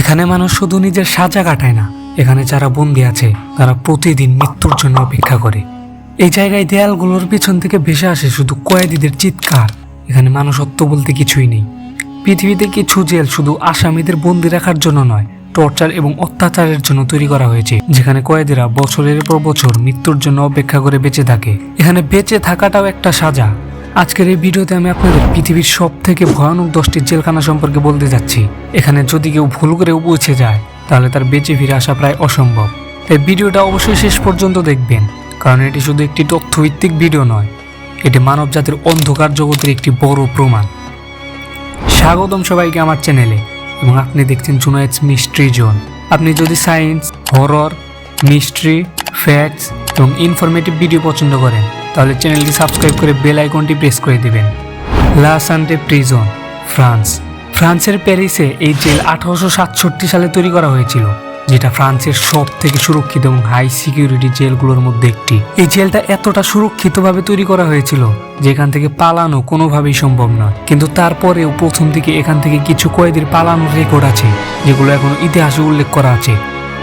এখানে মানুষ শুধু নিজের সাজা কাটায় না, এখানে যারা বন্দি আছে, তারা প্রতিদিন মৃত্যুর জন্য অপেক্ষা করে। এই জায়গায় দেয়ালগুলোর পিছন থেকে ভেসে আসে শুধু কয়েদিদের চিৎকার, এখানে মানুষত্ব বলতে কিছুই নেই। পৃথিবীতে কিছু জেল শুধু আসামিদের বন্দি রাখার জন্য নয়, টর্চার এবং অত্যাচারের জন্য তৈরি করা হয়েছে, যেখানে কয়েদিরা বছরের পর বছর মৃত্যুর জন্য অপেক্ষা করে বেঁচে থাকে। এখানে বেঁচে থাকাটাও একটা সাজা। আজকের এই ভিডিওতে আমি আপনাদের পৃথিবীর সব থেকে ভয়ানক দশটি জেলখানা সম্পর্কে বলতে যাচ্ছি। এখানে যদি কেউ ভুল করে পৌঁছে যায়, তাহলে তার বেঁচে ফিরে আসা প্রায় অসম্ভব। তাই ভিডিওটা অবশ্যই শেষ পর্যন্ত দেখবেন, কারণ এটি শুধু একটি তথ্যভিত্তিক ভিডিও নয়, এটি মানব জাতির অন্ধকার জগতের একটি বড় প্রমাণ। স্বাগতম সবাইকে আমার চ্যানেলে, এবং আপনি দেখছেন জুনাইটস মিস্ট্রি জোন। আপনি যদি সায়েন্স, হরর, মিস্ট্রি, ফ্যাক্টস এবং ইনফরমেটিভ ভিডিও পছন্দ করেন তাহলে চ্যানেলটি সাবস্ক্রাইব করে বেল আইকনটি প্রেস করে দিবেন। লা সান্টে প্রিজন ফ্রান্স। ফ্রান্সের প্যারিসে এই জেল আঠারোশো সাতষট্টি সালে তৈরি করা হয়েছিল, যেটা ফ্রান্সের সব থেকে সুরক্ষিত এবং হাই সিকিউরিটি জেলগুলোর মধ্যে একটি। এই জেলটা এতটা সুরক্ষিতভাবে তৈরি করা হয়েছিল, যেখান থেকে পালানো কোনোভাবেই সম্ভব নয়। কিন্তু তারপরেও প্রথম দিকে এখান থেকে কিছু কয়েদির পালানোর রেকর্ড আছে, যেগুলো এখনও ইতিহাসে উল্লেখ করা আছে।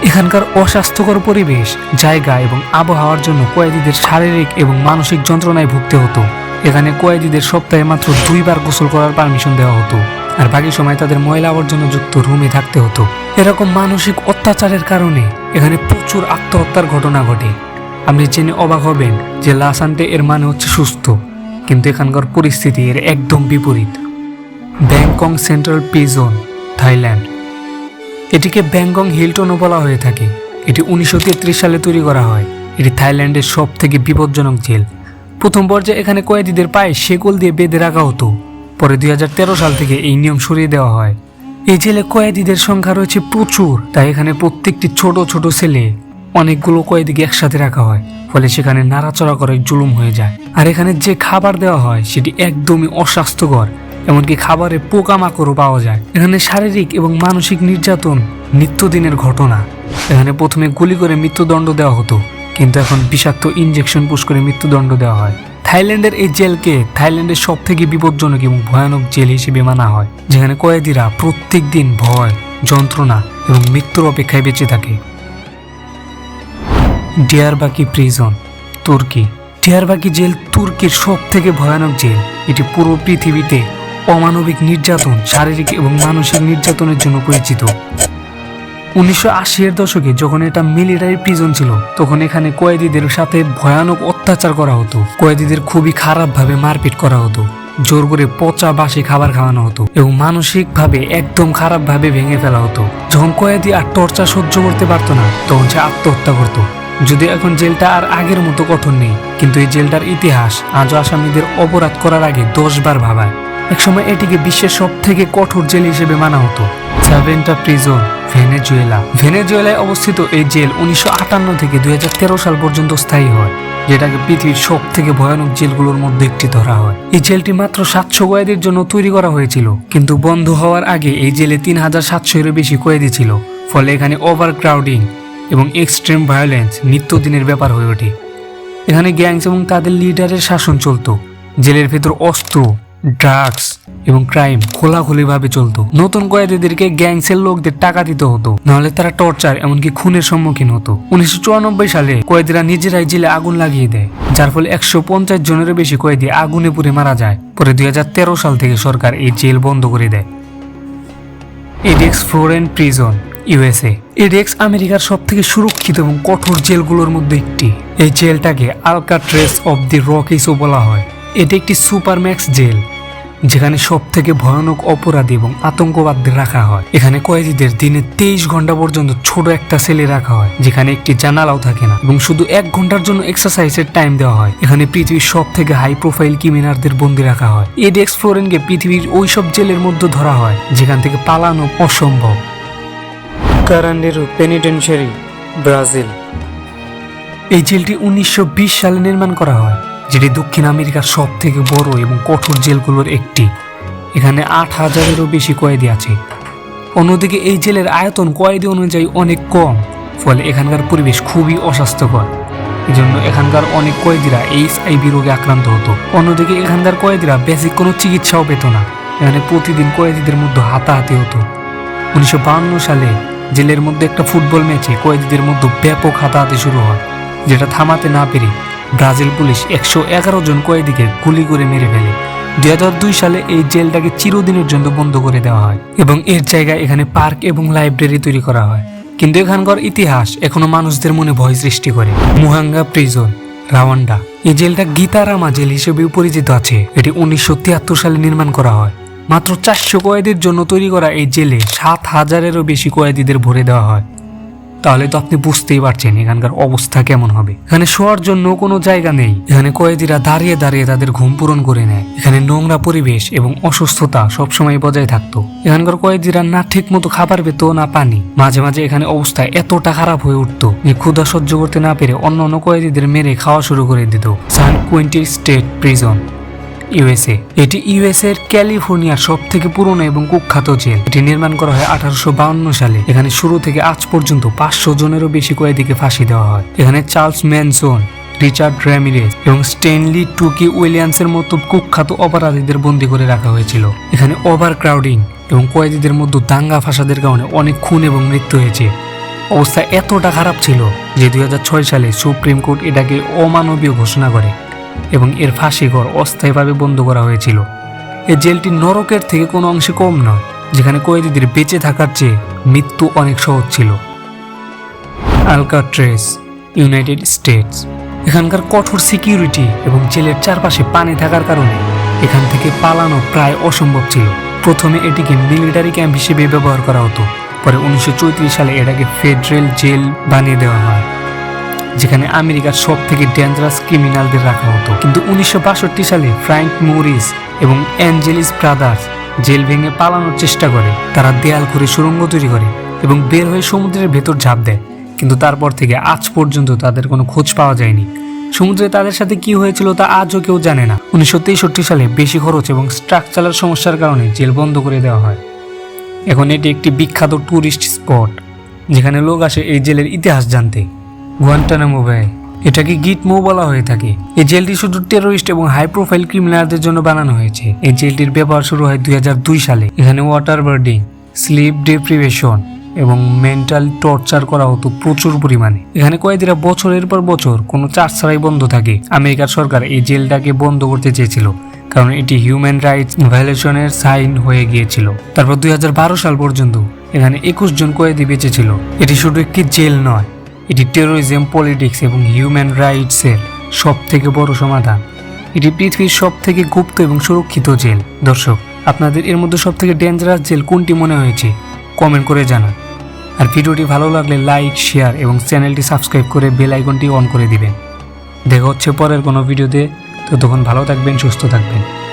এখানকার অস্বাস্থ্যকর পরিবেশ, জায়গা এবং আবহাওয়ার জন্য কয়েদিদের শারীরিক এবং মানসিক যন্ত্রণায় ভুগতে হতো। এখানে কয়েদিদের সপ্তাহে মাত্র দুইবার গোসল করার পারমিশন দেওয়া হতো আর বাকি সময় তাদের ময়লা আবর্জনা যুক্ত রুমে থাকতে হতো। এরকম মানসিক অত্যাচারের কারণে এখানে প্রচুর আত্মহত্যার ঘটনা ঘটে। আপনি জেনে অবাক হবেন যে লাসান্তে এর মানে হচ্ছে সুস্থ, কিন্তু এখানকার পরিস্থিতি এর একদম বিপরীত। Bangkok central prison, Thailand. এটিকে ব্যাংকং হিলটনও বলা হয়ে থাকে। এটি উনিশশো তেত্রিশ সালে তৈরি করা হয়। এটি থাইল্যান্ডের সব থেকে বিপজ্জনক জেল। প্রথম পর্যায়ে এখানে কয়েদিদের পায়ে শেকল দিয়ে বেঁধে রাখা হতো। পরে দু হাজার তেরো সাল থেকে এই নিয়ম সরিয়ে দেওয়া হয়। এই জেলে কয়েদিদের সংখ্যা রয়েছে প্রচুর, তাই এখানে প্রত্যেকটি ছোট ছোট ছেলে অনেকগুলো কয়েদিকে একসাথে রাখা হয়, ফলে সেখানে নাড়াচড়া করে জুলুম হয়ে যায়। আর এখানে যে খাবার দেওয়া হয়, সেটি একদমই অস্বাস্থ্যকর। এমনকি খাবারে পোকামাকড়ও পাওয়া যায়। এখানে শারীরিক এবং মানসিক নির্যাতন নিত্যদিনের ঘটনা। এখানে প্রথমে গুলি করে মৃত্যুদণ্ড দেওয়া হতো, কিন্তু এখন বিষাক্ত ইনজেকশন পুশ করে মৃত্যুদণ্ড দেওয়া হয়। থাইল্যান্ডের এই জেলকে থাইল্যান্ডের সব থেকে বিপজ্জনক এবং ভয়ানক জেল হিসেবে মানা হয়, যেখানে কয়েদিরা প্রত্যেক দিন ভয়, যন্ত্রণা এবং মৃত্যুর অপেক্ষায় বেঁচে থাকে। ডিয়ারবাকি প্রিজন, তুর্কি। ডিয়ারবাকি জেল তুর্কির সব থেকে ভয়ানক জেল। এটি পুরো পৃথিবীতে অমানবিক নির্যাতন, শারীরিক এবং মানসিক নির্যাতনের জন্য পরিচিত। উনিশশো এর দশকে যখন এটা মিলিটারি প্রিজন ছিল, তখন এখানে কয়েদিদের সাথে ভয়ানক অত্যাচার করা হতো। কয়েদিদের খুবই খারাপভাবে মারপিট করা হতো, জোর করে পচা বাসি খাবার খাওয়ানো হতো এবং মানসিকভাবে একদম খারাপভাবে ভেঙে ফেলা হতো। যখন কয়েদি আর টর্চা সহ্য করতে পারতো না, তখন সে আত্মহত্যা করতো। যদি এখন জেলটা আর আগের মতো কঠোর নেই, কিন্তু এই জেলটার ইতিহাস আজও আসামিদের অপরাধ করার আগে দশ বার ভাবায়। একসময় এটিকে বিশ্বের সব থেকে কঠোর জেল হিসেবে মানা হতো। সাভেন্টা প্রিজন, ভেনেজুয়েলা। ভেনেজুয়েলায় অবস্থিত এই জেল উনিশশো আটান্ন থেকে দুই সাল পর্যন্ত স্থায়ী হয়, যেটাকে পৃথিবীর সব থেকে ভয়ানক জেলগুলোর মধ্যে একটি ধরা হয়। এই জেলটি মাত্র সাতশো কয়েদির জন্য তৈরি করা হয়েছিল, কিন্তু বন্ধ হওয়ার আগে এই জেলে তিন হাজার সাতশো এর বেশি কয়েদি ছিল, ফলে এখানে ওভার ক্রাউডিং এবং এক্সট্রিম ভায়োলেন্স নিত্যদিনের ব্যাপার হয়ে ওঠে। এখানে গ্যাংস এবং তাদের লিডারের শাসন চলতো। জেলের ভেতর অস্ত্র ড্রাগস এবং ক্রাইম খোলাখুলিভাবে চলতো। নতুন কয়েদিদেরকে গ্যাংসের লোকদের টাকা দিতে হতো, নাহলে তারা টর্চার এমনকি খুনের সম্মুখীন হতো। উনিশশো সালে কয়েদিরা নিজেরাই জেলে আগুন লাগিয়ে দেয়, যার ফলে একশো পঞ্চাশ জনেরও বেশি কয়েদি আগুনে পুড়ে মারা যায়। পরে দুই হাজার তেরো সাল থেকে সরকার এই জেল বন্ধ করে দেয়। ADX Florence prison USA ADX আমেরিকার সব থেকে সুরক্ষিত এবং কঠোর জেলগুলোর মধ্যে একটি। এই জেলটাকে আলকা আলকাট্রেস অব দি রকিসও বলা হয়। এটি একটি সুপারম্যাক্স জেল। যেখানে সব থেকে ভয়ানক অপরাধী এবং আতঙ্কবাদদের রাখা হয়। এখানে কয়েদিদের দিনে তেইশ ঘণ্টা পর্যন্ত ছোট একটা সেলে রাখা হয়, যেখানে একটি জানালাও থাকে না এবং শুধু এক ঘণ্টার জন্য এক্সারসাইজের টাইম দেওয়া হয়। এখানে পৃথিবীর সব থেকে হাই প্রোফাইল কিমিনারদের বন্দি রাখা হয়। এডেক্স ফ্লোরেনকে পৃথিবীর ওই সব জেলের মধ্যে ধরা হয়, যেখান থেকে পালানো অসম্ভব। Carandiru penitentiary, Brazil. এই জেলটি উনিশশো বিশ সালে নির্মাণ করা হয়। যেটি দক্ষিণ আমেরিকার সব থেকে বড় এবং কঠোর জেলগুলোর একটি। এখানে আট হাজারেরও বেশি কয়েদি আছে। অন্যদিকে এই জেলের আয়তন কয়েদি অনুযায়ী অনেক কম, ফলে এখানকার পরিবেশ খুবই অস্বাস্থ্যকর। এজন্য এখানকার অনেক কয়েদিরা এইচ আইভি রোগে আক্রান্ত হতো। অন্যদিকে এখানকার কয়েদিরা বেসিক কোনো চিকিৎসাও পেত না। এখানে প্রতিদিন কয়েদিদের মধ্যে হাতাহাতি হতো। উনিশশো সালে জেলের মধ্যে একটা ফুটবল ম্যাচে কয়েদিদের মধ্যে ব্যাপক হাতাহাতি শুরু হয়, যেটা থামাতে না পেরে ব্রাজিল পুলিশ একশো এগারো জন কয়েদিকে গুলি করে মেরে ফেলে। দুই হাজার দুই সালে এই জেলটাকে চিরদিনের জন্য বন্ধ করে দেওয়া হয় এবং এর জায়গায় এখানে পার্ক এবং লাইব্রেরি তৈরি করা হয়। কিন্তু এখানকার ইতিহাস এখনও মানুষদের মনে ভয় সৃষ্টি করে। Muhanga prison, Rwanda. এই জেলটা গীতারামা জেল হিসেবেও পরিচিত আছে। এটি উনিশশো তিয়াত্তর সালে নির্মাণ করা হয়। মাত্র চারশো কয়েদির জন্য তৈরি করা এই জেলে সাত হাজারেরও বেশি কয়েদিদের ভরে দেওয়া হয়। তাহলে তো আপনি বুঝতেই পারছেন এখানকার অবস্থা কেমন হবে। এখানে শোয়ার জন্য কোনো জায়গা নেই। এখানে কয়েদিরা দাঁড়িয়ে দাঁড়িয়ে তাদের ঘুম পূরণ করে নেয়। এখানে নোংরা পরিবেশ এবং অসুস্থতা সবসময় বজায় থাকতো। এখানকার কয়েদিরা না ঠিক মতো খাবার পেত, না পানি। মাঝে মাঝে এখানে অবস্থা এতটা খারাপ হয়ে উঠতো যে ক্ষুধা সহ্য করতে না পেরে অন্য অন্য কয়েদিদের মেরে খাওয়া শুরু করে দিত। San Quentin state prison. USA. এটি ইউএসএ এর ক্যালিফোর্নিয়ার সব থেকে পুরনো এবং কুখ্যাত জেল। এটি নির্মাণ করা হয় আঠারোশো সালে। এখানে শুরু থেকে আজ পর্যন্ত পাঁচশো জনেরও বেশি কয়েদিকে ফাঁসি দেওয়া হয়। এখানে চার্লস ম্যানসন, রিচার্ড র্যামিরেজ এবং স্টেনলি টুকি উইলিয়ামসের মতো কুখ্যাত অপরাধীদের বন্দী করে রাখা হয়েছিল। এখানে ওভার ক্রাউডিং এবং কয়েদিদের মধ্যে দাঙ্গা ফাসাদের কারণে অনেক খুন এবং মৃত্যু হয়েছে। অবস্থা এতটা খারাপ ছিল যে দুই হাজার ছয় সালে সুপ্রিম কোর্ট এটাকে অমানবীয় ঘোষণা করে। এবং এর ফাঁসিঘর অস্থায়ীভাবে বন্ধ করা হয়েছিল। এই জেলটি নরকের থেকে কোনো অংশে কম নয়, যেখানে কয়েদিদের বেঁচে থাকার চেয়ে মৃত্যু অনেক সহজ ছিল। Alcatraz, United States. এখানকার কঠোর সিকিউরিটি এবং জেলের চারপাশে পানি থাকার কারণে এখান থেকে পালানো প্রায় অসম্ভব ছিল। প্রথমে এটিকে মিলিটারি ক্যাম্প হিসেবে ব্যবহার করা হতো, পরে উনিশশো চৌত্রিশ সালে এটাকে ফেডারেল জেল বানিয়ে দেওয়া হয়। যেখানে আমেরিকার সব থেকে ডেঞ্জারাস ক্রিমিনালদের রাখা হতো। কিন্তু উনিশশো বাষট্টি সালে ফ্র্যাঙ্ক মরিস এবং অ্যাঞ্জেলিস ব্রাদার্স জেল ভেঙে পালানোর চেষ্টা করে। তারা দেয়াল করে সুড়ঙ্গ তৈরি করে এবং বের হয়ে সমুদ্রের ভেতর ঝাঁপ দেয়। কিন্তু তারপর থেকে আজ পর্যন্ত তাদের কোনো খোঁজ পাওয়া যায়নি। সমুদ্রে তাদের সাথে কি হয়েছিল তা আজও কেউ জানে না। উনিশশো তেষট্টি সালে বেশি খরচ এবং স্ট্রাকচারাল সমস্যার কারণে জেল বন্ধ করে দেওয়া হয়। এখন এটি একটি বিখ্যাত ট্যুরিস্ট স্পট যেখানে লোক আসে এই জেলের ইতিহাস জানতে। গুয়ান্টানামো বে এটাকে গিটমো বলা হয়ে থাকে। এই জেলটি শুধু টেরোরিস্ট এবং হাই প্রোফাইল ক্রিমিনালদের জন্য বানানো হয়েছে। এই জেলটির ব্যবহার শুরু হয় দুই হাজার দুই সালে। এখানে ওয়াটার বার্ডিং স্লিপ ডিপ্রিভেশন এবং মেন্টাল টর্চার করা হতো প্রচুর পরিমাণে। এখানে কয়েদিরা বছরের পর বছর কোনো চার্জ ছাড়াই বন্ধ থাকে। আমেরিকার সরকার এই জেলটাকে বন্ধ করতে চেয়েছিল, কারণ এটি হিউম্যান রাইটস ভায়োলেশনের সাইন হয়ে গিয়েছিল। তারপর দুই হাজার বারো সাল পর্যন্ত এখানে একুশ জন কয়েদি বেঁচেছিল এটি শুধু একটি জেল নয় এটি টেরোরিজম পলিটিক্স এবং হিউম্যান রাইটসের সব থেকে বড় সমাধান। এটি পৃথিবীর সব থেকে গুপ্ত এবং সুরক্ষিত জেল। দর্শক, আপনাদের এর মধ্যে সব থেকে ডেঞ্জারাস জেল কোনটি মনে হয়েছে? কমেন্ট করে জানান। আর ভিডিওটি ভালো লাগলে লাইক শেয়ার এবং চ্যানেলটি সাবস্ক্রাইব করে বেল আইকনটি অন করে দিবেন। দেখা হচ্ছে পরের কোনো ভিডিওতে। ততক্ষণ ভালো থাকবেন, সুস্থ থাকবেন।